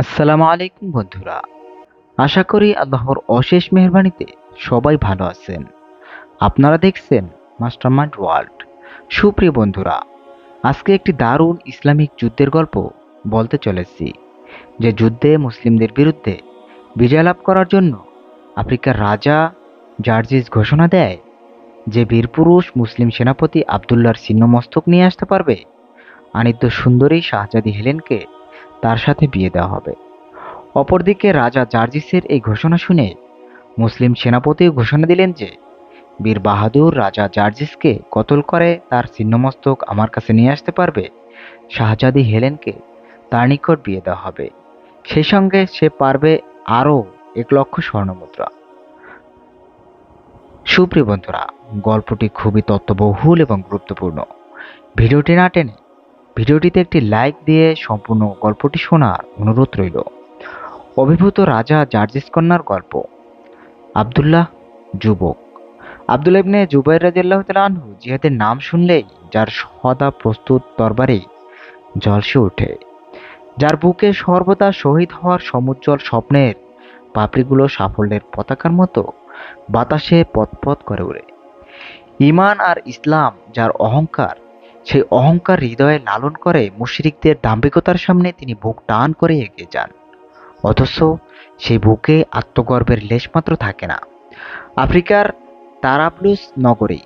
আসসালামু আলাইকুম বন্ধুরা। আশা করি আল্লাহর অশেষ মেহরবানিতে সবাই ভালো আছেন। আপনারা দেখছেন মাস্টারমাইন্ড ওয়ার্ল্ড। সুপ্রিয় বন্ধুরা, আজকে একটি দারুণ ইসলামিক যুদ্ধের গল্প বলতে চলেছি, যে যুদ্ধে মুসলিমদের বিরুদ্ধে বিজয় লাভ করার জন্য আফ্রিকার রাজা জার্জিস ঘোষণা দেয় যে বীরপুরুষ মুসলিম সেনাপতি আবদুল্লার ছিন্নমস্তক নিয়ে আসতে পারবে। আনিত্য সুন্দরী শাহজাদি হেলেনকে তার সাথে বিয়ে দেওয়া হবে। অপরদিকে রাজা জার্জিসের এই ঘোষণা শুনে মুসলিম সেনাপতিও ঘোষণা দিলেন যে, বীর বাহাদুর রাজা জার্জিসকে কতল করে তার ছিন্নমস্তক আমার কাছে নিয়ে আসতে পারবে? শাহজাদি হেলেনকে তার নিকট বিয়ে দেওয়া হবে। সেই সঙ্গে সে পারবে আরও এক লক্ষ স্বর্ণমুদ্রা। সুপ্রিয় বন্ধুরা, গল্পটি খুবই তত্ত্ববহুল এবং গুরুত্বপূর্ণ। ভিডিওটি না টেনে ভিডিওটিতে একটি লাইক দিয়ে সম্পূর্ণ গল্পটি শোনার অনুরোধ রইল। অভিভূত রাজা জার্জিস কন্যার গল্প। আবদুল্লাহ যুবক। আবদুল্লাহ ইবনে জুবাইর রাজিয়াল্লাহ তাআলা আনহু জিহাদের নাম শুনলেই যার সদা প্রস্তুত তরবারি জলসে ওঠে। যার বুকে সর্বদা শহীদ হওয়ার সমুজ্জ্বল স্বপ্নের পাপড়িগুলো সাফল্যের পতাকার মতো বাতাসে পথপথ করে ওড়ে ইমান আর ইসলাম যার অহংকার সেই অহংকার হৃদয়ে লালন করে মুশরিকদের দাম্ভিকতার সামনে তিনি বুক টান করে এগিয়ে যান। অথচ সেই বুকে আত্মগর্বের লেশমাত্র থাকে না। আফ্রিকার তারাবলুস নগরী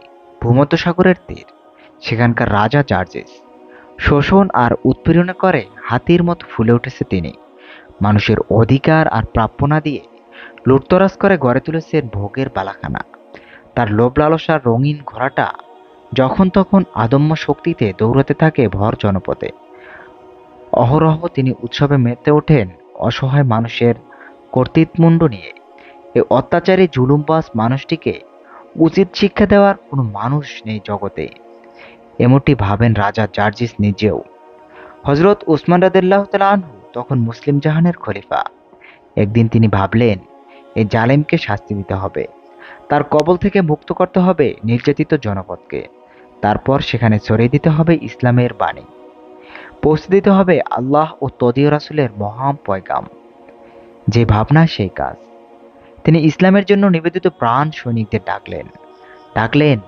ভূমধ্যসাগরের তীর, সেখানকার রাজা জার্জেস। শোষণ আর উৎপীড়নে করে হাতির মতো ফুলে উঠেছে তিনি। মানুষের অধিকার আর প্রাপ্য না দিয়ে লুটতরাজ করে গড়ে তুলেছেন ভোগের বালাখানা। তার লোভ লালসার রঙিন ঘোড়াটা যখন তখন আদম্য শক্তিতে দৌড়াতে থাকে ভর জনপদে। অহরহ তিনি উৎসবে মেতে ওঠেন অসহায় মানুষের কর্তৃত্বমুণ্ড নিয়ে। এই অত্যাচারী জুলুমবাজ মানুষটিকে উচিত শিক্ষা দেওয়ার কোনো মানুষ নেই জগতে। এমনটি ভাবেন রাজা জার্জিস নিজেও। হজরত উসমান রাদিল্লাহ তালা তখন মুসলিম জাহানের খলিফা। একদিন তিনি ভাবলেন এই জালেমকে শাস্তি দিতে হবে। তার কবল থেকে মুক্ত করতে হবে নির্যাতিত জনপদকে। তারপর সেখানে ছড়িয়ে দিতে হবে ইসলামের বাণী। পৌঁছে দিতে হবে আল্লাহ ও তদীয় রাসুলের মহাম পয়গাম। যে ভাবনা, সেই কাজ। তিনি ইসলামের জন্য নিবেদিত প্রাণ সৈনিকদের ডাকলেন। ডাকলেন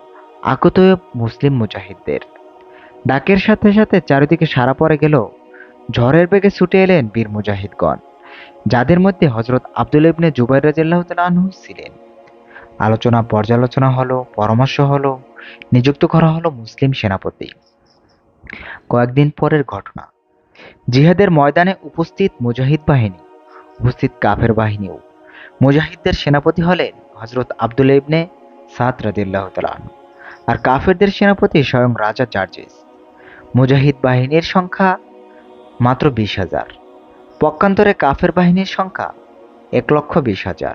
আকতয়ব মুসলিম মুজাহিদদের। ডাকের সাথে সাথে চারিদিকে সারা পড়ে গেল। ঝড়ের বেগে ছুটে এলেন বীর মুজাহিদগণ, যাদের মধ্যে হজরত আব্দুল ইবনে জুবাইর রাজিয়াল্লাহ আনহু ছিলেন। আলোচনা, পর্যালোচনা হলো, পরামর্শ হলো নিযুক্ত করা হলো মুসলিম সেনাপতি। কয়েকদিন পরের ঘটনা। জিহাদের ময়দানে উপস্থিত মুজাহিদ বাহিনী, উপস্থিত কাফের বাহিনীও। মুজাহিদদের সেনাপতি হলেন হজরত আবদুল ইবনে সাদ রাদিল্লাহ তালান আর কাফেরদের সেনাপতি স্বয়ং রাজা জার্জিস মুজাহিদ বাহিনীর সংখ্যা মাত্র বিশ হাজার। পক্ষান্তরে কাফের বাহিনীর সংখ্যা এক লক্ষ বিশ হাজার।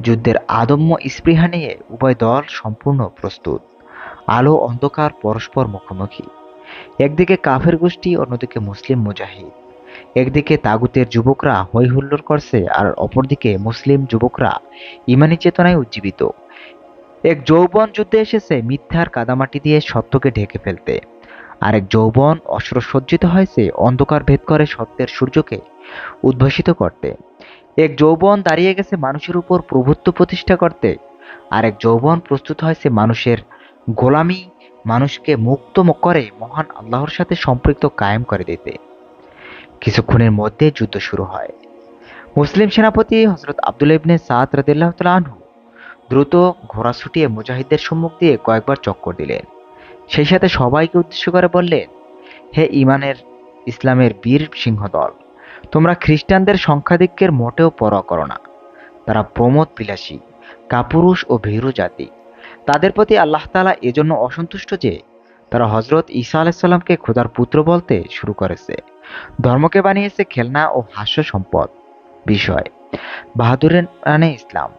যুদ্ধের আদম্য স্পৃহা নিয়ে উভয় দল সম্পূর্ণ প্রস্তুত। আলো, অন্ধকার, পরস্পর মুখোমুখি। একদিকে কাফের গোষ্ঠী, অন্যদিকে মুসলিম মুজাহিদ। একদিকে তাগুতের যুবকরা হৈ হুল্লোড় করছে আর অপরদিকে মুসলিম যুবকরা ইমানি চেতনায় উজ্জীবিত। এক যৌবন যুদ্ধে এসেছে মিথ্যার কাদামাটি দিয়ে সত্যকে ঢেকে ফেলতে। আরেক যৌবন অস্ত্রসজ্জিত হয়েছে, অন্ধকার ভেদ করে সত্যের সূর্যকে উদ্ভাসিত করতে। এক যৌবন দাঁড়িয়ে গেছে মানুষের উপর প্রভুত্ব প্রতিষ্ঠা করতে। আরেক যৌবন প্রস্তুত হয়েছে মানুষের গোলামি মানুষকে মুক্ত করে মহান আল্লাহর সাথে সম্পৃক্ত কায়েম করে দিতে। কিছুক্ষণের মধ্যে যুদ্ধ শুরু হয়। মুসলিম সেনাপতি হজরত আব্দুল ইবনে সাদ রাদিল্লাহ আনহু দ্রুত ঘোড়া ছুটিয়ে মুজাহিদদের সম্মুখ দিয়ে কয়েকবার চক্কর দিলেন। সেই সাথে সবাইকে উদ্দেশ্য করে বললেন, হে ইমানের ইসলামের বীর সিংহ দল তোমরা খ্রিস্টানদের সংখ্যাধিক্যের মোটেও পরোয়া করো না। তারা প্রমোদ বিলাসী, কাপুরুষ ও ভীরু জাতি। তাদের প্রতি আল্লাহ তালা এজন্য অসন্তুষ্ট যে, তারা হজরত ঈসা আলাইসাল্লামকে খোদার পুত্র বলতে শুরু করেছে। ধর্মকে বানিয়েছে খেলনা ও হাস্য সম্পদ। বিষয়, বাহাদুরের রানে ইসলাম,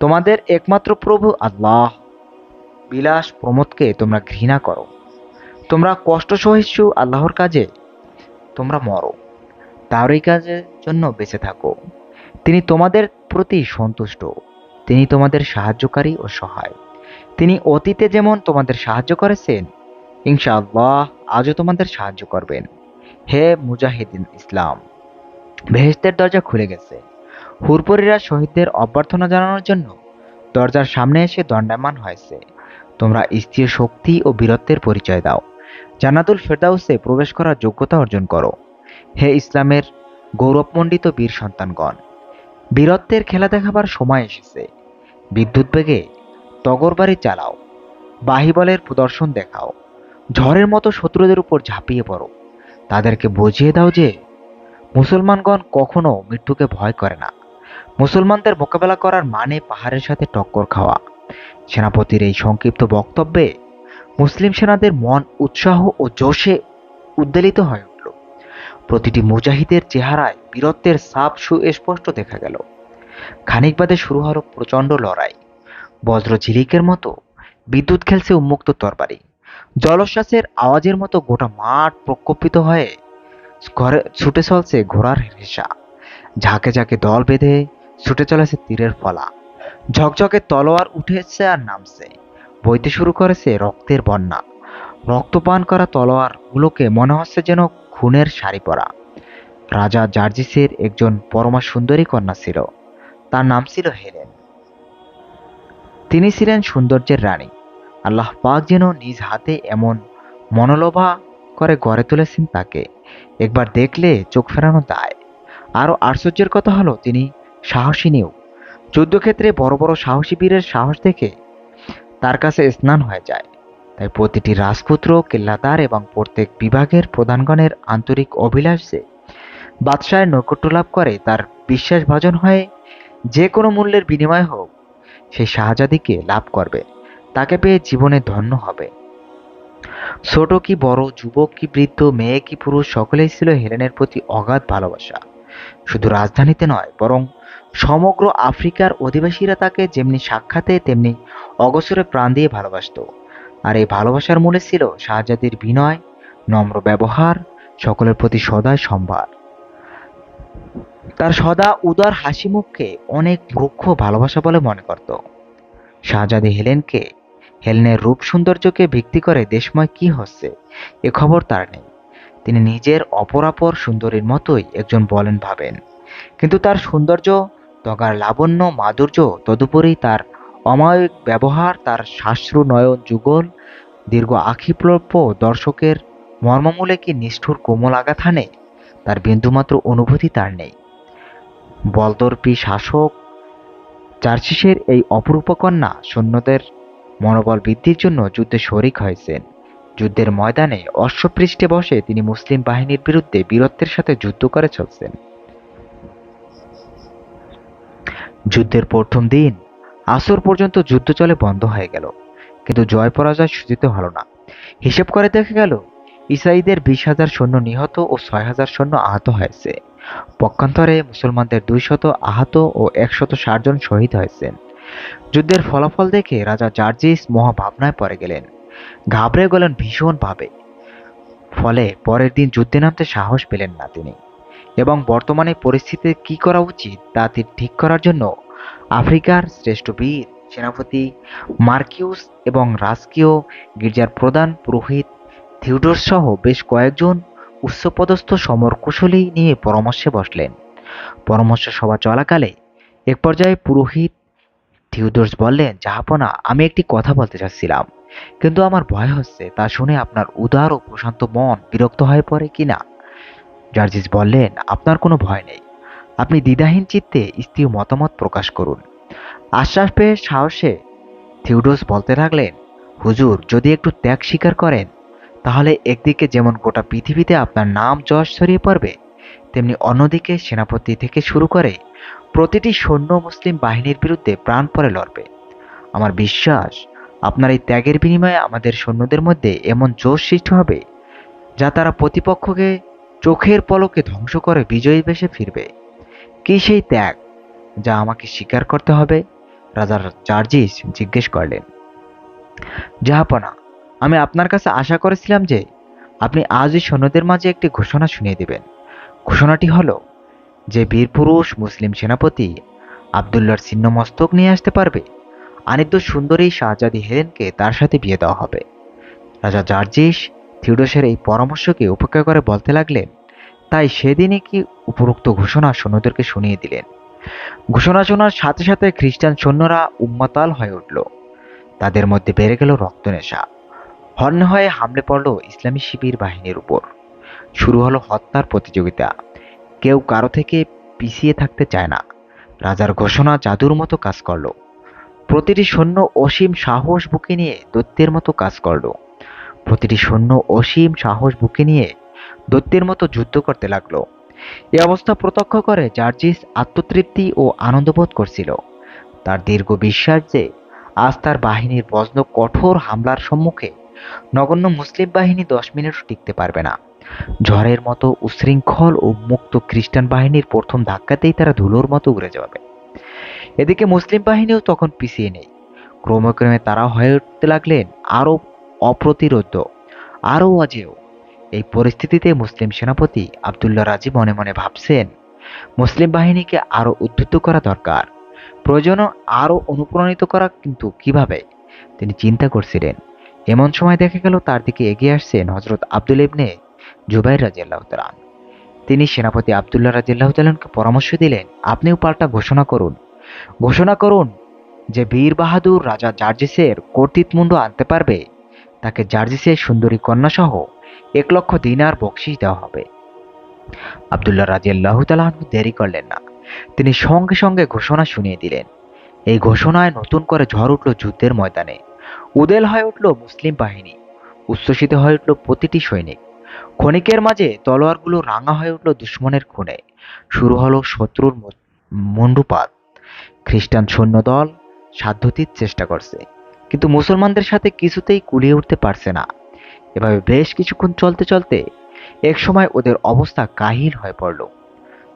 তোমাদের একমাত্র প্রভু আল্লাহ। বিলাস প্রমোদকে তোমরা ঘৃণা করো। তোমরা কষ্ট সহিষ্ণু আল্লাহর কাজে, তোমরা মরো। তার এই কাজের জন্য বেঁচে থাকো। তিনি তোমাদের প্রতি সন্তুষ্ট। তিনি তোমাদের সাহায্যকারী ও সহায়। তিনি অতীতে যেমন তোমাদের সাহায্য করেছেন, ইনশাআল্লাহ আজও তোমাদের সাহায্য করবেন। হে মুজাহিদিন ইসলাম ভেহেস্তের দরজা খুলে গেছে। হুরপরীরা শহীদদের অভ্যর্থনা জানানোর জন্য দরজার সামনে এসে দণ্ডায়মান হয়েছে। তোমরা স্ত্রীয় শক্তি ও বীরত্বের পরিচয় দাও। জান্নাতুল ফেরদাউসে প্রবেশ করার যোগ্যতা অর্জন করো। হে ইসলামের গৌরবমণ্ডিত বীর সন্তানগণ, বীরত্বের খেলা দেখাবার সময় এসেছে। বিদ্যুৎ বেগে তগরবাড়ি চালাও। বাহিবলের প্রদর্শন দেখাও। ঝড়ের মতো শত্রুদের উপর ঝাঁপিয়ে পড়ো। তাদেরকে বুঝিয়ে দাও যে, মুসলমানগণ কখনো মৃত্যুকে ভয় করে না। মুসলমানদের মোকাবেলা করার মানে পাহাড়ের সাথে টক্কর খাওয়া। সেনাপতির এই সংক্ষিপ্ত বক্তব্যে মুসলিম সেনাদের মন উৎসাহ ও জোশে উদ্বেলিত হয়ে উঠল। প্রতিটি মুজাহিদের চেহারায় বীরত্বের সাপ সুস্পষ্ট দেখা গেল। খানিক বাদে শুরু হলো প্রচণ্ড লড়াই। বজ্র ঝিলিকের মতো বিদ্যুৎ খেলছে উন্মুক্ত তরবারি। জলশ্বাসের আওয়াজের মতো গোটা মাঠ প্রকম্পিত হয়ে ঘরে ছুটে চলছে ঘোড়ার রেশা ঝাঁকে ঝাঁকে দল বেঁধে ছুটে চলেছে তীরের ফলা। ঝকঝকে তলোয়ার উঠেছে আর নামছে। বইতে শুরু করেছে রক্তের বন্যা। রক্তপান করা তলোয়ার গুলোকে মনে হচ্ছে যেন খুনের শাড়ি পরা। রাজা জার্জিসের একজন পরমা সুন্দরী কন্যা ছিল। তার নাম ছিল হেলেন। তিনি ছিলেন সৌন্দর্যের রানী। আল্লাহ পাক যেন নিজ হাতে এমন মনোলোভা করে গড়ে তুলেছেন তাকে। একবার দেখলে চোখ ফেরানো দায়। আরও আশ্চর্যের কথা হলো, তিনি সাহসিনীও যুদ্ধক্ষেত্রে বড় বড় সাহসী বীরের সাহস দেখে তার কাছে স্নান হয়ে যায়। তাই প্রতিটি রাজপুত্র, কিল্লাদার এবং প্রত্যেক বিভাগের প্রধানগণের আন্তরিক অভিলাষে বাদশাহের নৈকট্য লাভ করে, তার বিশ্বাসভাজন হয়ে যে কোনো মূল্যের বিনিময় হোক সেই শাহজাদিকে লাভ করবে, তাকে পেয়ে জীবনে ধন্য হবে। ছোট কি বড়, যুবক কি বৃদ্ধ, মেয়ে কি পুরুষ, সকলেই ছিল হেলেনের প্রতি অগাধ ভালোবাসা। শুধু রাজধানীতে নয়, বরং সমগ্র আফ্রিকার অধিবাসীরা তাকে যেমনি সাক্ষাতে, তেমনি অগসরে প্রাণ দিয়ে ভালোবাসত। আর এই ভালোবাসার মূলে ছিল শাহজাদির বিনয়, নম্র ব্যবহার, সকলের প্রতি সদায় সম্ভার। তার সদা উদার হাসি মুখকে অনেক রুক্ষ ভালোবাসা বলে মনে করত। শাহজাদি হেলেনকে, হেলেনের রূপ সৌন্দর্যকে ভিত্তি করে দেশময় কি হচ্ছে, এ খবর তার নেই। তিনি নিজের অপরাপর সুন্দরীর মতোই একজন বলেন ভাবেন। কিন্তু তার সৌন্দর্য, তগার লাবণ্য, মাধুর্য তদুপরি তার অমায়িক ব্যবহার, তার শাস্ত্র নয়ন যুগল, দীর্ঘ আখিপ্লব্য দর্শকের মর্মমূলে কি নিষ্ঠুর কোমল আঘাত হানে, তার বিন্দুমাত্র অনুভূতি তার নেই। বলদর্পী শাসক চার্চিসের এই অপরূপ কন্যা সৈন্যদের মনোবল বৃদ্ধির জন্য যুদ্ধে শরিক হয়েছেন। যুদ্ধের ময়দানে অশ্বপৃষ্ঠে বসে তিনি মুসলিম বাহিনীর বিরুদ্ধে বীরত্বের সাথে যুদ্ধ করে চলছেন। যুদ্ধের প্রথম দিন আসর পর্যন্ত যুদ্ধ চলে বন্ধ হয়ে গেল, কিন্তু জয় পরাজয় সূচিত হলো না। হিসেব করে দেখা গেল, ইসাইদের বিশ হাজার সৈন্য নিহত ও ছয় হাজার সৈন্য আহত হয়েছে। পক্ষান্তরে মুসলমানদের দুইশত আহত ও একশত জন শহীদ হয়েছেন। যুদ্ধের ফলাফল দেখে রাজা জার্জিস মহাভাবনায় পড়ে গেলেন। ঘাবড়ে গেলেন ভীষণভাবে। ফলে পরের দিন যুদ্ধে নামতে সাহস পেলেন না তিনি। এবং বর্তমানে পরিস্থিতিতে কি করা উচিত তা ঠিক করার জন্য আফ্রিকার শ্রেষ্ঠ বীর, সেনাপতি মার্কিউস এবং রাজকীয় গির্জার প্রধান পুরোহিত থিউডোর সহ বেশ কয়েকজন উচ্চপদস্থ সমরকুশলী নিয়ে পরামর্শে বসলেন। পরামর্শ সভা চলাকালে এক পর্যায়ে পুরোহিত থিউডোর্স বললেন, জাহাপনা, আমি একটি কথা বলতে চাচ্ছিলাম, কিন্তু আমার ভয় হচ্ছে, তা শুনে আপনার উদার ও প্রশান্ত মন বিরক্ত হয়ে পড়ে কি না? জার্জিস বললেন, আপনার কোনো ভয় নেই। আপনি দ্বিধাহীন চিত্তে স্ত্রীয় মতামত প্রকাশ করুন। আশ্বাস পেয়ে সাহসে থিউডোস বলতে থাকলেন হুজুর, যদি একটু ত্যাগ স্বীকার করেন তাহলে একদিকে যেমন গোটা পৃথিবীতে আপনার নাম যশ ছড়িয়ে পড়বে, তেমনি অন্যদিকে সেনাপতি থেকে শুরু করে প্রতিটি সৈন্য মুসলিম বাহিনীর বিরুদ্ধে প্রাণপরে লড়বে। আমার বিশ্বাস, আপনার এই ত্যাগের বিনিময়ে আমাদের সৈন্যদের মধ্যে এমন জোশ সৃষ্টি হবে, যা তারা প্রতিপক্ষকে চোখের পলকে ধ্বংস করে বিজয়ী বেশে ফিরবে। কি সেই ত্যাগ যা আমাকে স্বীকার করতে হবে? রাজা চার্জিস জিজ্ঞেস করলেন। জাহাপনা আমি আপনার কাছে আশা করেছিলাম যে আপনি আজই সৈন্যদের মাঝে একটি ঘোষণা শুনিয়ে দেবেন। ঘোষণাটি হলো যে বীরপুরুষ মুসলিম সেনাপতি আবদুল্লার ছিন্ন মস্তক নিয়ে আসতে পারবে। আনিদ্য সুন্দরী শাহজাদি হেলেনকে তার সাথে বিয়ে দেওয়া হবে। রাজা জার্জিস থিউডোসের এই পরামর্শকে উপেক্ষা করে বলতে লাগলেন, তাই সেদিনই কি উপরোক্ত ঘোষণা সৈন্যদেরকে শুনিয়ে দিলেন? ঘোষণা শোনার সাথে সাথে খ্রিস্টান সৈন্যরা উম্মাতাল হয়ে উঠল। তাদের মধ্যে বেড়ে গেল রক্তনেশা হন্য হয়ে হামলে পড়ল ইসলামী শিবির বাহিনীর উপর। শুরু হলো হত্যার প্রতিযোগিতা। কেউ কারও থেকে পিছিয়ে থাকতে চায় না। রাজার ঘোষণা জাদুর মতো কাজ করল। প্রতিটি সৈন্য অসীম সাহস বুকে নিয়ে দৈত্যের মতো কাজ করল। প্রতিটি সৈন্য অসীম সাহস বুকে নিয়ে দৈত্যের মতো যুদ্ধ করতে লাগল। এ অবস্থা প্রত্যক্ষ করে জার্জিস আত্মতৃপ্তি ও আনন্দবোধ করছিল। তার দীর্ঘ বিশ্বাস যে আজ তার বাহিনীর বজ্র কঠোর হামলার সম্মুখে নগণ্য মুসলিম বাহিনী দশ মিনিটও টিকতে পারবে না। ঝড়ের মতো উশৃঙ্খল ও মুক্ত খ্রিস্টান বাহিনীর প্রথম ধাক্কাতেই তারা ধুলোর মতো উড়ে যাবে। এদিকে মুসলিম বাহিনীও তখন পিছিয়ে নেই। ক্রমে ক্রমে তারা হয়ে উঠতে লাগলেন আরও অপ্রতিরোধ, আরও অজেয়। এই পরিস্থিতিতে মুসলিম সেনাপতি আবদুল্লাহ রাজি মনে মনে ভাবছেন, মুসলিম বাহিনীকে আরও উদ্ধৃত করা দরকার। প্রয়োজন আরও অনুপ্রাণিত করা কিন্তু কীভাবে? তিনি চিন্তা করছিলেন। এমন সময় দেখা গেল তার দিকে এগিয়ে আসছেন হজরত আবদুল ইবনে জুবাইর রাজিয়াল্লাহ তিনি সেনাপতি আবদুল্লাহ রাজিয়াল্লাহ তালানকে পরামর্শ দিলেন, আপনিও পাল্টা ঘোষণা করুন। ঘোষণা করুন যে বীর বাহাদুর রাজা জার্জিসের কর্তৃত্বমুণ্ড আনতে পারবে। তাকে জার্জিসের সুন্দরী কন্যাসহ এক লক্ষ দিনার বকশিস দেওয়া হবে। আবদুল্লাহ রাজিয়াল্লাহ তালাহ দেরি করলেন না। তিনি সঙ্গে সঙ্গে ঘোষণা শুনিয়ে দিলেন। এই ঘোষণায় নতুন করে ঝড় উঠল যুদ্ধের ময়দানে। উদেল হয়ে উঠল মুসলিম বাহিনী। উচ্ছ্বসিত হয়ে উঠল প্রতিটি সৈনিক। ক্ষণিকের মাঝে তলোয়ারগুলো রাঙা হয়ে উঠল দুশ্মনের খুনে শুরু হলো শত্রুর ম- খ্রিস্টান সৈন্যদল সাধ্যতীত চেষ্টা করছে। কিন্তু মুসলমানদের সাথে কিছুতেই কুলিয়ে উঠতে পারছে না। এভাবে বেশ কিছুক্ষণ চলতে চলতে এক সময় ওদের অবস্থা কাহিল হয়ে পড়ল।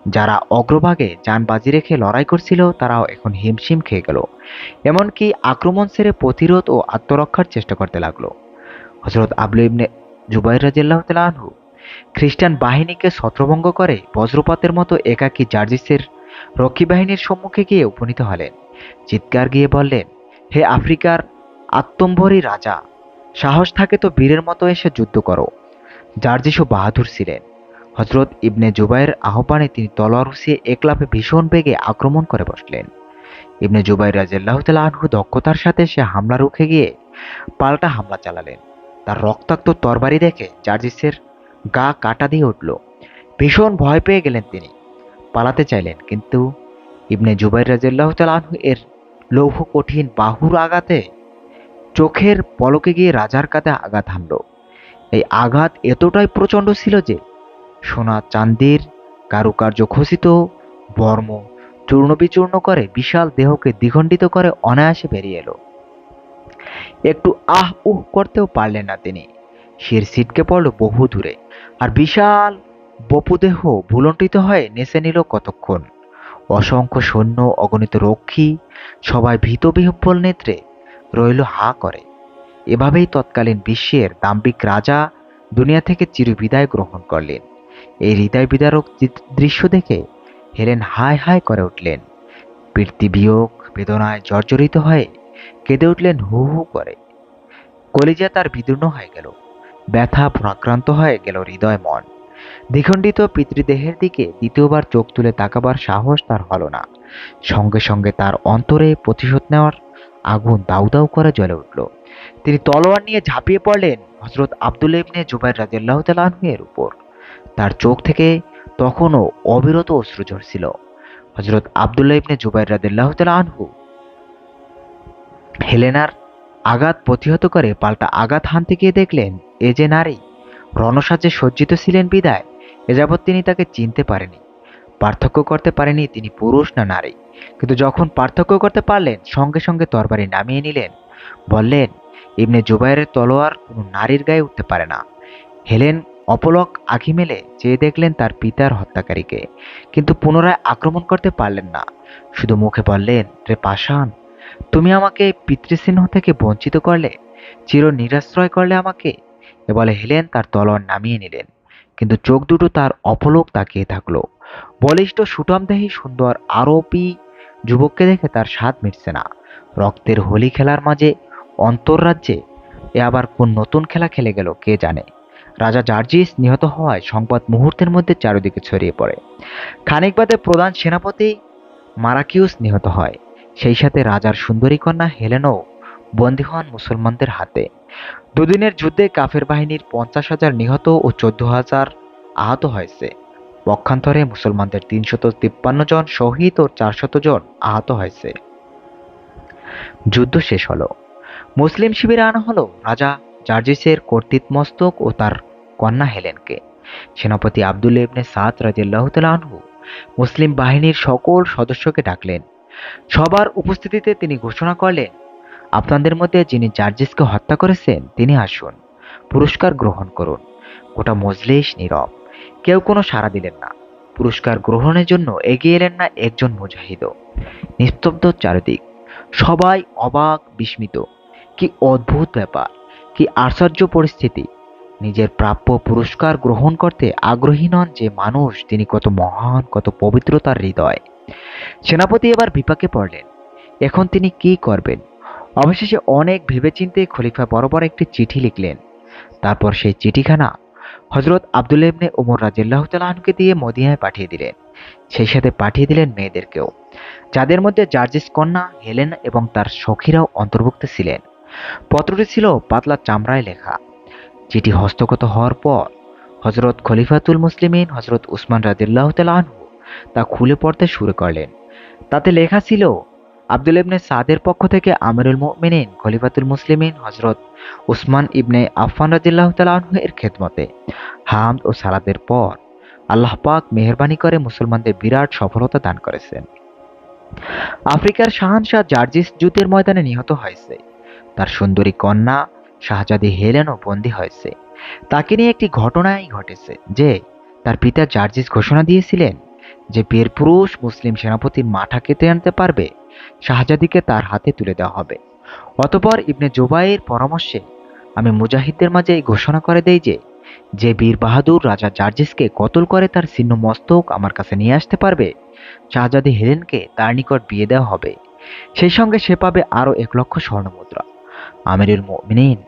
যারা অগ্রভাগে যান বাজি রেখে লড়াই করছিল, তারাও এখন হিমশিম খেয়ে গেল। এমনকি আক্রমণ সেরে প্রতিরোধ ও আত্মরক্ষার চেষ্টা করতে লাগল। হজরত আবলু ইবনে জুবাইর রাজিয়াল্লাহ তাআলা আনহু খ্রিস্টান বাহিনীকে ছত্রভঙ্গ করে বজ্রপাতের মতো একাকী জার্জিসের রক্ষী বাহিনীর সম্মুখে গিয়ে উপনীত হলেন। চিৎকার গিয়ে বললেন, হে আফ্রিকার আত্মম্ভরী রাজা, সাহস থাকে তো বীরের মতো এসে যুদ্ধ করো। জার্জিসও বাহাদুর ছিলেন। হজরত ইবনে জুবাইয়ের আহ্বানে তিনি তলোয়ার উসিয়ে একলাপে ভীষণ বেগে আক্রমণ করে বসলেন। ইবনে জুবাইর রাজিয়াল্লাহ তাআলা আনহু দক্ষতার সাথে সে হামলা রুখে গিয়ে পাল্টা হামলা চালালেন। তার রক্তাক্ত তরবারি দেখে জার্জিসের গা কাটা দিয়ে উঠল। ভীষণ ভয় পেয়ে গেলেন তিনি। পালাতে চাইলেন, কিন্তু ইবনে জুবাইর রাজিয়াল্লাহ তাআলা আনহু এর লৌহ কঠিন বাহুর আঘাতে চোখের পলকে গিয়ে রাজার কাঁধে আঘাত হানল। এই আঘাত এতটাই প্রচণ্ড ছিল যে সোনা চান্দির কারুকার্য খচিত বর্ম চূর্ণ বিচূর্ণ করে বিশাল দেহকে দ্বিখণ্ডিত করে অনায়াসে বেরিয়ে এলো। একটু আহ উহ করতেও পারলেন না তিনি। শির ছিটকে পড়ল বহু দূরে আর বিশাল বপুদেহ ভুলণ্ঠিত হয়ে নেচে নিল কতক্ষণ। অসংখ্য সৈন্য, অগণিত রক্ষী, সবাই ভীত বিহ্বল নেত্রে রইল হা করে। এভাবেই তৎকালীন বিশ্বের দাম্ভিক রাজা দুনিয়া থেকে চিরবিদায় গ্রহণ করলেন। এই হৃদয় বিদারক দৃশ্য দেখে হেলেন হায় হায় করে উঠলেন। বৃত্তি বিয়োগ বেদনায় জর্জরিত হয়ে কেঁদে উঠলেন হু হু করে। কলিজা তার বিদীর্ণ হয়ে গেল। ব্যথা প্রাক্রান্ত হয়ে গেল হৃদয় মন। দ্বিখণ্ডিত পিতৃদেহের দিকে দ্বিতীয়বার চোখ তুলে তাকাবার সাহস তার হল না। সঙ্গে সঙ্গে তার অন্তরে প্রতিশোধ নেওয়ার আগুন দাউ দাউ করে জ্বলে উঠল। তিনি তলোয়ার নিয়ে ঝাঁপিয়ে পড়লেন হজরত আবদুল ইবনে জুবাইর রাজিয়াল্লাহ তালাহু এর উপর। তার চোখ থেকে তখনও অবিরত অশ্রু ঝরছিল হজরত আবদুল্লাহ ইবনে জুবাইর রাদিল্লাহ আনহু। হেলেনার আঘাত প্রতিহত করে পাল্টা আঘাত হানতে গিয়ে দেখলেন, এ যে নারী, রণসাজে সজ্জিত ছিলেন বিদায়, এ যাবৎ তিনি তাকে চিনতে পারেনি। পার্থক্য করতে পারেনি তিনি পুরুষ না নারী। কিন্তু যখন পার্থক্য করতে পারলেন, সঙ্গে সঙ্গে তরবারি নামিয়ে নিলেন। বললেন, ইবনে জুবাইরের তলোয়ার কোনো নারীর গায়ে উঠতে পারে না। হেলেন অপলক আঁখি মেলে চেয়ে দেখলেন তার পিতার হত্যাকারীকে। কিন্তু পুনরায় আক্রমণ করতে পারলেন না। শুধু মুখে বললেন, রে পাষাণ, তুমি আমাকে পিতৃচিহ্ন থেকে বঞ্চিত করলে, চির নিরাশ্রয় করলে আমাকে? এ বলে হেলেন তার তলোয়ার নামিয়ে নিলেন। কিন্তু চোখ দুটো তার অপলক তাকিয়ে থাকল। বলিষ্ঠ সুঠামদেহী সুন্দর আরোপী যুবককে দেখে তার স্বাদ মিটছে না। রক্তের হোলি খেলার মাঝে অন্তর্রাজ্যে এ আবার কোন নতুন খেলা খেলে গেল কে জানে? রাজা জার্জিস নিহত হওয়ায় সংবাদ মুহূর্তের মধ্যে চারিদিকে ছড়িয়ে পড়ে। খানিক বাদে প্রধান সেনাপতি মারাকিউস নিহত হয়। সেই সাথে রাজার সুন্দরী কন্যা হেলেনও বন্দী হন মুসলমানদের হাতে। দুদিনের যুদ্ধে কাফের বাহিনীর পঞ্চাশ হাজার নিহত ও চোদ্দ হাজার আহত হয়েছে। পক্ষান্তরে মুসলমানদের তিনশত তিপ্পান্ন জন শহীদ ও চারশত জন আহত হয়েছে। যুদ্ধ শেষ হলো। মুসলিম শিবিরে আনা হলো রাজা জার্জিসের কর্তৃত্ব মস্তক ও তার কন্যা হেলেনকে। সেনাপতি আব্দুল ইবনে সাদ রাজিয়াল্লাহ আনহু মুসলিম বাহিনীর সকল সদস্যকে ডাকলেন। সবার উপস্থিতিতে তিনি ঘোষণা করলেন, আপনাদের মধ্যে যিনি জার্জিসকে হত্যা করেছেন, তিনি আসুন, পুরস্কার গ্রহণ করুন। গোটা মজলিস নীরব, কেউ কোনো সাড়া দিলেন না। পুরস্কার গ্রহণের জন্য এগিয়ে এলেন না একজন মুজাহিদও। নিস্তব্ধ চারিদিক, সবাই অবাক, বিস্মিত। কি অদ্ভুত ব্যাপার, কি আশ্চর্য পরিস্থিতি। নিজের প্রাপ্য পুরস্কার গ্রহণ করতে আগ্রহী নন যে মানুষ, তিনি কত মহান, কত পবিত্রতার হৃদয়। সেনাপতি এবার বিপাকে পড়লেন। এখন তিনি কি করবেন? অবশেষে অনেক ভেবেচিন্তে খলিফা বরাবর একটি চিঠি লিখলেন। তারপর সেই চিঠিখানা হজরত আবদুল্লা ইবনে ওমর রাজিল্লাহ তালাহকে দিয়ে মদিনায় পাঠিয়ে দিলেন। সেই সাথে পাঠিয়ে দিলেন মেয়েদেরকেও, যাদের মধ্যে জার্জিস কন্যা হেলেন এবং তার সখীরাও অন্তর্ভুক্ত ছিলেন। পত্রটি ছিল পাতলা চামড়ায় লেখা। চিঠি হস্তগত হওয়ার পর হজরত খলিফাতুল মুসলিমিন হজরত উসমান রাজিল্লাহ তালাহু তা খুলে পড়তে শুরু করলেন। তাতে লেখা ছিল, আব্দুল ইবনে সাদের পক্ষ থেকে আমিরুল মুমিনিন, খলিফাতুল মুসলিমিন হজরত উসমান ইবনে আফফান রাজিল্লাহ তালাহু এর খেদমতে। হামদ ও সালাদের পর আল্লাহ পাক মেহরবানি করে মুসলমানদের বিরাট সফলতা দান করেছেন। আফ্রিকার শাহানশাহ জার্জিস যুদ্ধের ময়দানে নিহত হয়েছে। তার সুন্দরী কন্যা শাহজাদি হেলেনও বন্দী হয়েছে। তাকে নিয়ে একটি ঘটনাই ঘটেছে যে, তার পিতা জার্জিস ঘোষণা দিয়েছিলেন যে বীর পুরুষ মুসলিম সেনাপতির মাথা কেটে আনতে পারবে, শাহজাদিকে তার হাতে তুলে দেওয়া হবে। অতপর ইবনে জোবাইয়ের পরামর্শে আমি মুজাহিদদের মাঝে এই ঘোষণা করে দেই যে যে বীর বাহাদুর রাজা জার্জিসকে কতল করে তার ছিন্ন মস্তক আমার কাছে নিয়ে আসতে পারবে, শাহজাদি হেলেনকে তার নিকট বিয়ে দেওয়া হবে। সেই সঙ্গে সে পাবে আরও এক লক্ষ স্বর্ণমুদ্রা। আমিরুল মুমিনিন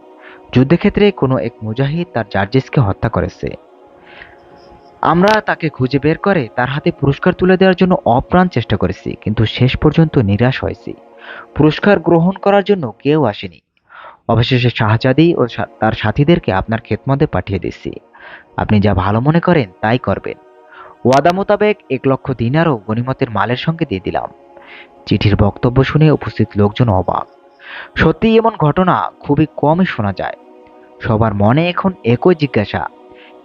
যুদ্ধক্ষেত্রে কোনো এক মুজাহিদ তার জার্জিসকে হত্যা করেছে। আমরা তাকে খুঁজে বের করে তার হাতে পুরস্কার তুলে দেওয়ার জন্য অপ্রাণ চেষ্টা করেছি, কিন্তু শেষ পর্যন্ত নিরাশ হয়েছি। পুরস্কার গ্রহণ করার জন্য কেউ আসেনি। অবশেষে শাহজাদি ও তার সাথীদেরকে আপনার খেতমতে পাঠিয়ে দিচ্ছি আপনি যা ভালো মনে করেন তাই করবেন। ওয়াদা মোতাবেক এক লক্ষ দিনারও গনিমতের মালের সঙ্গে দিয়ে দিলাম। চিঠির বক্তব্য শুনে উপস্থিত লোকজন অবাক। সত্যি এমন ঘটনা খুবই কমই শোনা যায়। সবার মনে এখন একই জিজ্ঞাসা,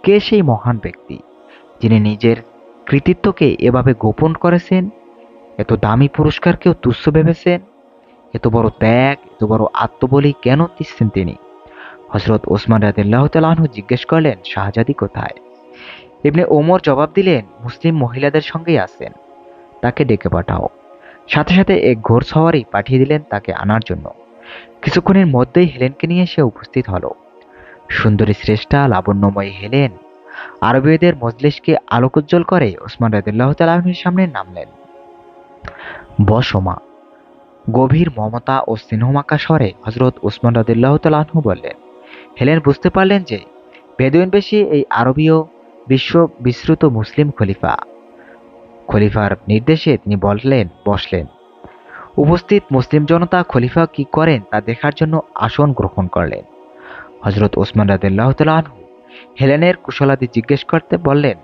কে সেই মহান ব্যক্তি, যিনি নিজের কৃতিত্বকে এভাবে গোপন করেছেন? এত দামি পুরস্কারকেও তুচ্ছ ভেবেছেন? এত বড় ত্যাগ, এত বড় আত্মবলি কেন দিচ্ছেন তিনি? হজরত ওসমান রাদিল্লাহ তালাহু জিজ্ঞেস করলেন, শাহজাদি কোথায়? ইবনে ওমর জবাব দিলেন, মুসলিম মহিলাদের সঙ্গেই আছেন। তাকে ডেকে পাঠাও। সাথে সাথে এক ঘোর সওয়ারি পাঠিয়ে দিলেন তাকে আনার জন্য। কিছুক্ষণের মধ্যেই হেলেনকে নিয়ে সে উপস্থিত হলো। সুন্দরী শ্রেষ্ঠা লাবণ্যময়ী হেলেন। আরবীয়দের মজলিসকে আলোকোজ্জ্বল করে ওসমান রাদিল্লাহ তালাহনের সামনে নামলেন। বসমা, গভীর মমতা ও স্নেহমাকা স্বরে হজরত উসমান রাদিল্লাহ তালাহু বললেন, হেলেন বুঝতে পারলেন যে বেদুইন বেশি এই আরবীয় বিশ্ব বিশ্রুত মুসলিম খলিফা। খলিফার নির্দেশে তিনি বললেন, বসলেন, উপস্থিত মুসলিম জনতা খলিফা কি করেন তা দেখার জন্য আসন গ্রহণ করলেন। হজরত ওসমান রাদিল্লাহ তালাহু হেলেনের কুশলাদি জিজ্ঞেস করতে বললেন,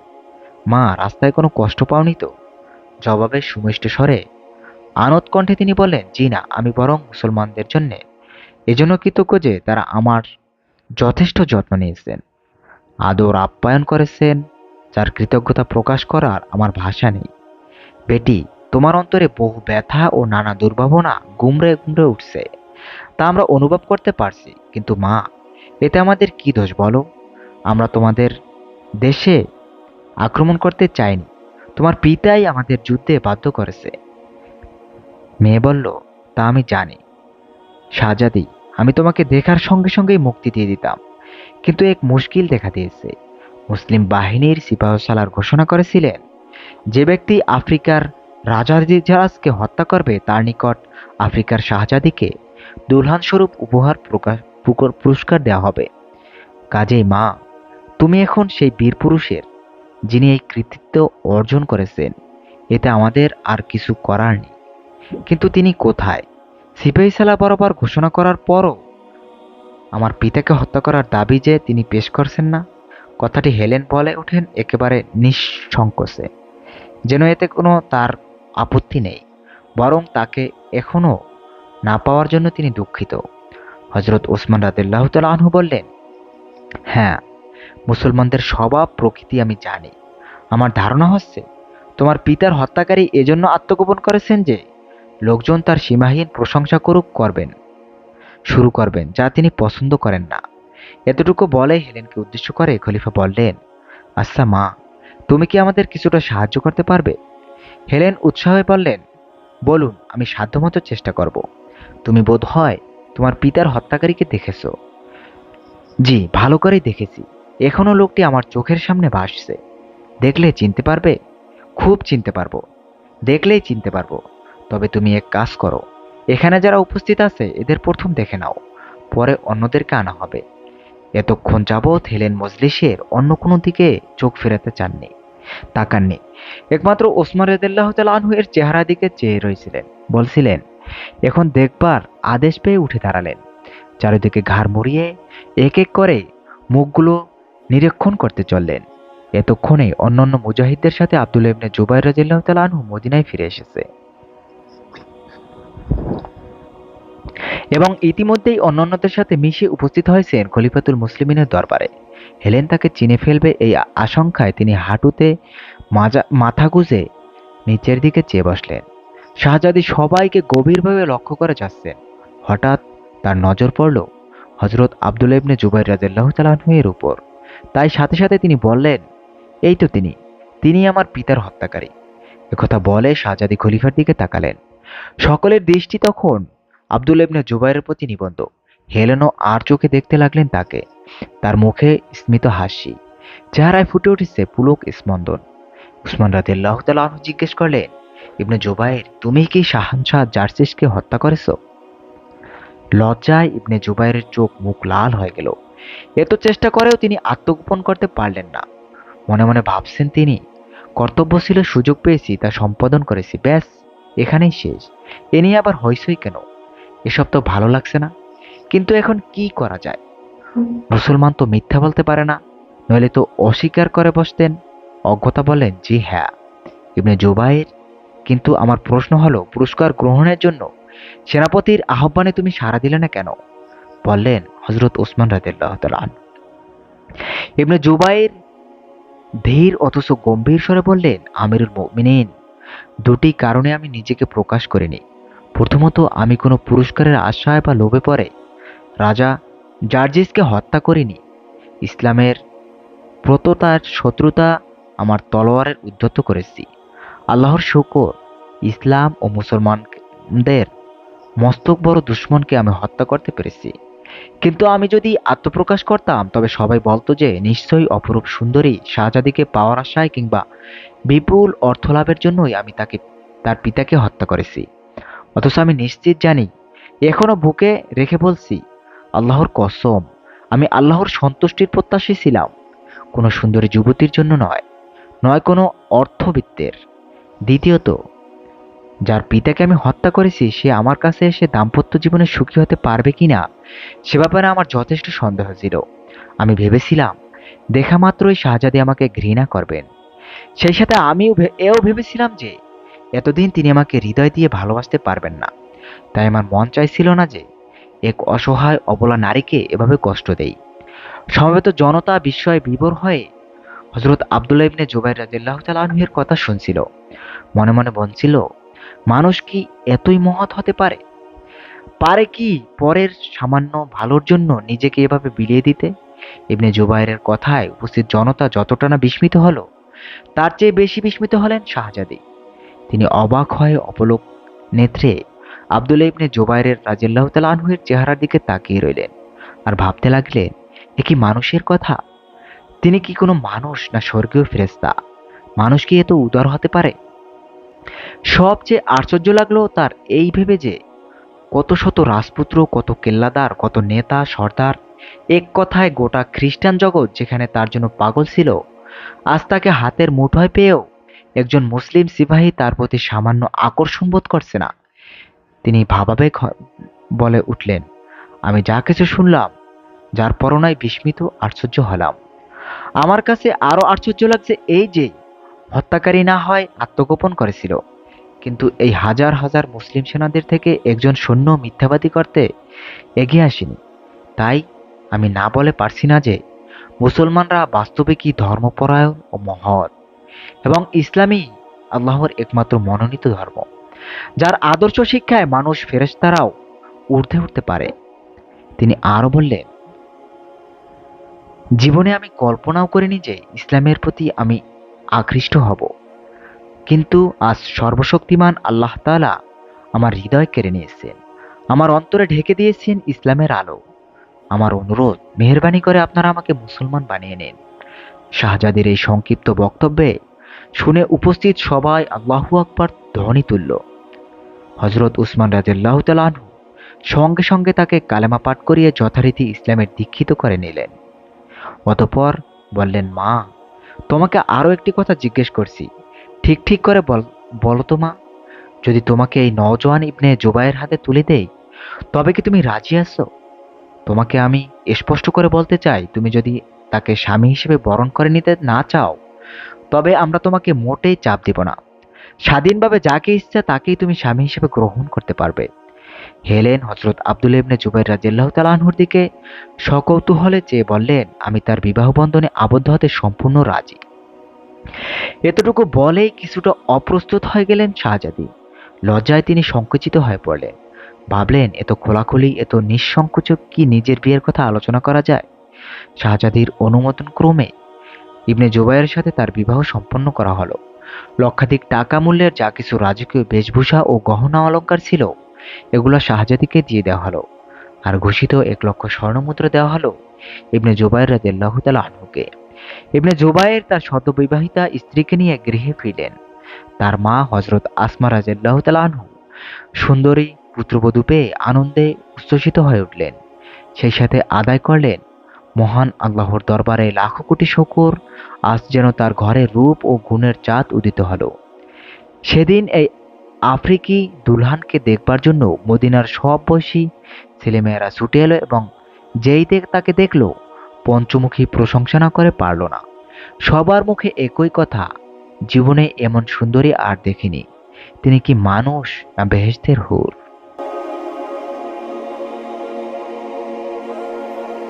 মা, রাস্তায় কোনো কষ্ট পাওনি তো? জবাবে সুমিষ্ট স্বরে আনত কণ্ঠে তিনি বললেন, জি না, আমি বরং মুসলমানদের জন্য এজন্য কৃতজ্ঞ যে তারা আমার যথেষ্ট যত্ন নিয়েছেন। আদর আপ্যায়ন করেছেন, যার কৃতজ্ঞতা প্রকাশ করার আমার ভাষা নেই। বেটি, তোমার অন্তরে বহু ব্যথা ও নানা দুর্ভাবনা গুমড়ে গুমড়ে উঠছে। তা আমরা অনুভব করতে পারছি, কিন্তু মা এতে আমাদের কি দোষ বলো? আমরা তোমাদের দেশে আক্রমণ করতে চাইনি। তোমার পিতাই আমাদের যুদ্ধে বাধ্য করেছে। মেয়ে বলল, তা আমি জানি। শাহজাদি আমি তোমাকে দেখার সঙ্গে সঙ্গেই মুক্তি দিয়ে দিতাম। কিন্তু এক মুশকিল দেখা দিয়েছে। মুসলিম বাহিনীর সিপাহসালার ঘোষণা করেছিলেন, যে ব্যক্তি আফ্রিকার রাজাদিজারাজকে হত্যা করবে, তার নিকট আফ্রিকার শাহজাদিকে দুলহান স্বরূপ উপহার প্রকাশ পুকুর পুরস্কার দেওয়া হবে। কাজেই মা, তুমি এখন সেই বীর পুরুষের, যিনি এই কৃতিত্ব অর্জন করেছেন, এতে আমাদের আর কিছু করার নেই। কিন্তু তিনি কোথায়? সিপাহী সালা বরাবর ঘোষণা করার পরও আমার পিতাকে হত্যা করার দাবি যে তিনি পেশ করছেন না, কথাটি হেলেন বলে ওঠেন একেবারে নিঃসংকোচে, যেন এতে কোনো তার আপত্তি নেই, বরং তাকে এখনও না পাওয়ার জন্য তিনি দুঃখিত। হজরত ওসমান রাদিল্লাহ তাল আনহু বললেন হ্যাঁ মুসলমানদের স্বভাব, প্রকৃতি আমি জানি। আমার ধারণা হচ্ছে, তোমার পিতার হত্যাকারী এজন্য আত্মগোপন করেছেন যে, লোকজন তার সীমাহীন প্রশংসা করুক করবেন, শুরু করবেন, যা তিনি পছন্দ করেন না। এতটুকু বলে হেলেনকে উদ্দেশ্য করে খলিফা বললেন আচ্ছা মা, তুমি কি আমাদের কিছুটা সাহায্য করতে পারবে? হেলেন উৎসাহে বললেন, বলুন, আমি সাধ্যমতো চেষ্টা করব। তুমি বোধ হয় তোমার পিতার হত্যাকারীকে দেখেছ? জি, ভালো করেই দেখেছি। এখনও লোকটি আমার চোখের সামনে ভাসছে। দেখলে চিনতে পারবে? খুব চিনতে পারব। দেখলেই চিনতে পারব। তবে তুমি এক কাজ করো। এখানে যারা উপস্থিত আছে, এদের প্রথম দেখে নাও। পরে অন্যদেরকে আনা হবে। এতক্ষণ যাবৎ হেলেন মজলিসের অন্য কোনো দিকে চোখ ফেরাতে চাননি। তাকাননি। একমাত্র ওসমান রেদুল্লাহ আনহু এর চেহারা দিকে চেয়ে রয়েছিলেন বলছিলেন এখন দেখবার আদেশ পেয়ে উঠে দাঁড়ালেন। চারিদিকে ঘাড় মুড়িয়ে এক এক করে মুখগুলো নিরীক্ষণ করতে চললেন। এতক্ষণে অন্যান্য মুজাহিদদের সাথে আব্দুল ইবনে জুবাইর রাজিল্লাহ আনহু মদিনায় ফিরে এসেছে। এবং ইতিমধ্যেই অন্যান্যদের সাথে মিশে উপস্থিত হয়েছেন খলিফাতুল মুসলিমিনের দরবারে। হেলেন তাকে চিনে ফেলবে এই আশঙ্কায় তিনি হাঁটুতে মাজা মাথা গুজে নিচের দিকে চেয়ে বসলেন। শাহজাদি সবাইকে গভীরভাবে লক্ষ্য করে যাচ্ছেন হঠাৎ তার নজর পড়ল হজরত আব্দুল ইবনে জুবাইর রাজিল্লাহ তালাহু এর উপর। তাই সাথে সাথে তিনি বললেন, এই তো তিনি তিনি আমার পিতার হত্যাকারী। একথা বলে শাহজাদি খলিফার দিকে তাকালেন। সকলের দৃষ্টি তখন আব্দুল ইবনে জুবাইরের প্রতি নিবন্ধ হেলেনও আর চোখে দেখতে লাগলেন তাকে। তার মুখে স্মিত হাসি, চেহারায় ফুটে উঠেছে পুলক স্পন্দন। উসমান রাদিল্লাহ তালাহ জিজ্ঞেস করলেন ইবনে জুবাইর, তুমি কি শাহানশাহ জার্সিসকে হত্যা করেছ? লজ্জায় ইবনে জুবাইরের চোখ মুখ লাল হয়ে গেল। এত চেষ্টা করেও তিনি আত্মগোপন করতে পারলেন না। মনে মনে ভাবছেন তিনি, কর্তব্য ছিল সুযোগ পেয়েছি, তা সম্পাদন করেছি, ব্যাস, এখানেই শেষ। এ নিয়ে আবার হইসই কেন? এসব তো ভালো লাগছে না। কিন্তু এখন কি করা যায়? মুসলমান তো মিথ্যা বলতে পারে না, নইলে তো অস্বীকার করে বসতেন। অজ্ঞতা বলেন, জি হ্যাঁ। ইবনে জুবাইর কিন্তু আমার প্রশ্ন হলো, পুরস্কার গ্রহণের জন্য সেনাপতির আহ্বানে তুমি সাড়া দিলে না কেন? বললেন হজরত ওসমান রাদিল্লাহ তালান ইবনে জুবাইর ধীর অথচ গম্ভীর স্বরে বললেন, আমিরুল মুমিনিন, দুটি কারণে আমি নিজেকে প্রকাশ করিনি। প্রথমত, আমি কোনো পুরস্কারের আশায় বা লোভে পড়ে। রাজা জার্জিসকে হত্যা করিনি। ইসলামের প্রততার শত্রুতা আমার তলোয়ারের উদ্ধত করেছি। আল্লাহর শুকর, ইসলাম ও মুসলমানদের মস্তক বড় দুশ্মনকে আমি হত্যা করতে পেরেছি। কিন্তু আমি যদি আত্মপ্রকাশ করতাম, তবে সবাই বলতো যে, নিশ্চয়ই অপরূপ সুন্দরী শাহজাদিকে পাওয়ার আশায় কিংবা বিপুল অর্থ লাভের জন্যই আমি তাকে, তার পিতাকে হত্যা করেছি। অথচ আমি নিশ্চিত জানি, এখনও বুকে রেখে বলছি, আল্লাহর কসম, আমি আল্লাহর সন্তুষ্টির প্রত্যাশী ছিলাম। কোনো সুন্দরী যুবতীর জন্য নয় নয় কোনো অর্থবিত্তের। দ্বিতীয়ত, যার পিতাকে আমি হত্যা করেছি, সে আমার কাছে এসে দাম্পত্য জীবনে সুখী হতে পারবে কিনা, সে ব্যাপারে আমার যথেষ্ট সন্দেহ ছিল। আমি ভেবেছিলাম, দেখা মাত্রই শাহজাদি আমাকে ঘৃণা করবেন। সেই সাথে আমিও এও ভেবেছিলাম যে, এতদিন তিনি আমাকে হৃদয় দিয়ে ভালোবাসতে পারবেন না। তাই আমার মন চাইছিল না যে, এক অসহায়, অবলা নারীকে এভাবে কষ্ট দেই। সমবেত জনতা বিস্ময়ে বিভোর হয়ে হজরত আবদুল্লাহ ইবনে জুবাইর রাদিল্লাহ তালাহের কথা শুনছিল। মনে মনে বলছিল, মানুষ কি এতই মহৎ হতে পারে? পারে কি পরের সামান্য ভালোর জন্য নিজেকে এভাবে বিলিয়ে দিতে? ইবনে জুবাইরের কথায় উপস্থিত জনতা যতটা না বিস্মিত হলো, তার চেয়ে বেশি বিস্মিত হলেন শাহজাদি। তিনি অবাক হয়ে অপলোক নেত্রে আবদুল্লাহ ইবনে জুবাইরের রাজিল্লাহ তাল চেহারার দিকে তাকিয়ে রইলেন আর ভাবতে লাগলেন, এ কি মানুষের কথা? তিনি কি কোনো মানুষ না স্বর্গীয় ফেরেস্তা মানুষ কি এত উদার হতে পারে? সবচেয়ে আশ্চর্য লাগল তার এই ভেবে যে কত শত রাজপুত্র, কত কেল্লাদার, কত নেতা, সর্দার, এক কথায় গোটা খ্রিস্টান জগৎ যেখানে তার জন্য পাগল ছিল, আজ তাকে হাতের মুঠোয় পেয়েও একজন মুসলিম সিপাহী তার প্রতি সামান্য আকর্ষণ বোধ করছে না। তিনি ভাবাবেগ হ- বলে উঠলেন, আমি যা কিছু শুনলাম, যার পরনায় বিস্মিত, আশ্চর্য হলাম। আমার কাছে আরও আশ্চর্য লাগছে এই যে, হত্যাকারী না হয় আত্মগোপন করেছিল। কিন্তু এই হাজার হাজার মুসলিম সেনাদের থেকে একজন সৈন্য মিথ্যাবাদী করতে এগিয়ে আসেনি। তাই আমি না বলে পারছি না যে, মুসলমানরা বাস্তবে কি ধর্মপরায়ণ ও মহৎ। এবং ইসলামী আল্লাহর একমাত্র মনোনীত ধর্ম, যার আদর্শ শিক্ষায় মানুষ ফেরেশতারাও ঊর্ধ্বে উঠতে পারে। তিনি আরও বললেন জীবনে আমি কল্পনাও করিনি যে ইসলামের প্রতি আমি আকৃষ্ট হব। কিন্তু আজ সর্বশক্তিমান আল্লাহ তাআলা আমার হৃদয় কেড়ে নিয়েছেন। আমার অন্তরে ঢেকে দিয়েছেন ইসলামের আলো। আমার অনুরোধ, মেহেরবানি করে আপনারা আমাকে মুসলমান বানিয়ে নিন। শাহজাদের এই সংক্ষিপ্ত বক্তব্যে শুনে উপস্থিত সবাই আল্লাহু আকবার ধ্বনি তুলল। হজরত উসমান রাজিল্লাহ তালানহু সঙ্গে সঙ্গে তাকে কালেমা পাঠ করিয়ে যথারীতি ইসলামের দীক্ষিত করে নিলেন। অতপর বললেন, মা, তোমাকে আরও একটি কথা জিজ্ঞেস করছি। ঠিক ঠিক করে বল, বলো তো মা, যদি তোমাকে এই নওজোয়ান ইবনে জুবাইয়ের হাতে তুলে দেই, তবে কি তুমি রাজি আছো? তোমাকে আমি স্পষ্ট করে বলতে চাই, তুমি যদি তাকে স্বামী হিসেবে বরণ করে নিতে না চাও, তবে আমরা তোমাকে মোটেই চাপ দিব না। স্বাধীনভাবে যাকে ইচ্ছা তাকেই তুমি স্বামী হিসেবে গ্রহণ করতে পারবে। হেলেন হজরত আবদুল ইবনে জুবাইর রাজিয়াল্লাহ তালাহুর দিকে সকৌতূহলে চেয়ে বললেন, আমি তার বিবাহ বন্ধনে আবদ্ধ হতে সম্পূর্ণ রাজি। এতটুকু বলেই কিছুটা অপ্রস্তুত হয়ে গেলেন শাহজাদি। লজ্জায় তিনি সংকুচিত হয়ে পড়লেন। ভাবলেন, এত খোলাখুলি, এত নিঃসংকোচক কি নিজের বিয়ের কথা আলোচনা করা যায়? শাহজাদির অনুমোদন ক্রমে ইবনে জুবাইয়ের সাথে তার বিবাহ সম্পন্ন করা হলো। লক্ষাধিক টাকা মূল্যের যা কিছু রাজকীয় বেশভূষা ও গহনা অলংকার ছিল এগুলো শাহজাদিকে দিয়ে দেওয়া হলো আর ঘোষিত এক লক্ষ স্বর্ণমুদ্রা দেওয়া হলো ইবনে জুবাইর রাদিয়াল্লাহু তাআলা আনহুকে। ইবনে জুবাইর তার সদ্যবিবাহিতা স্ত্রীকে নিয়ে গৃহে ফিরলেন। তার মা হজরত আসমা রাজিয়াল্লাহু তাআলা আনহু সুন্দরী, পুত্রবধূ পেয়ে আনন্দে উচ্ছ্বসিত হয়ে উঠলেন। সেই সাথে আদায় করলেন মহান আল্লাহর দরবারে লাখো কোটি শকর, আজ যেন তার ঘরে রূপ ও গুণের চাঁদ উদিত হলো। সেদিন এই আফ্রিকি দুলহানকে দেখবার জন্য মদিনার সব বয়সী ছেলেমেয়েরা ছুটে এলো এবং যেই দেখ তাকে দেখল, পঞ্চমুখী প্রশংসা না করে পারল না। সবার মুখে একই কথা, জীবনে এমন সুন্দরী আর দেখিনি। তিনি কি মানুষ না বেহেস্তের হুর?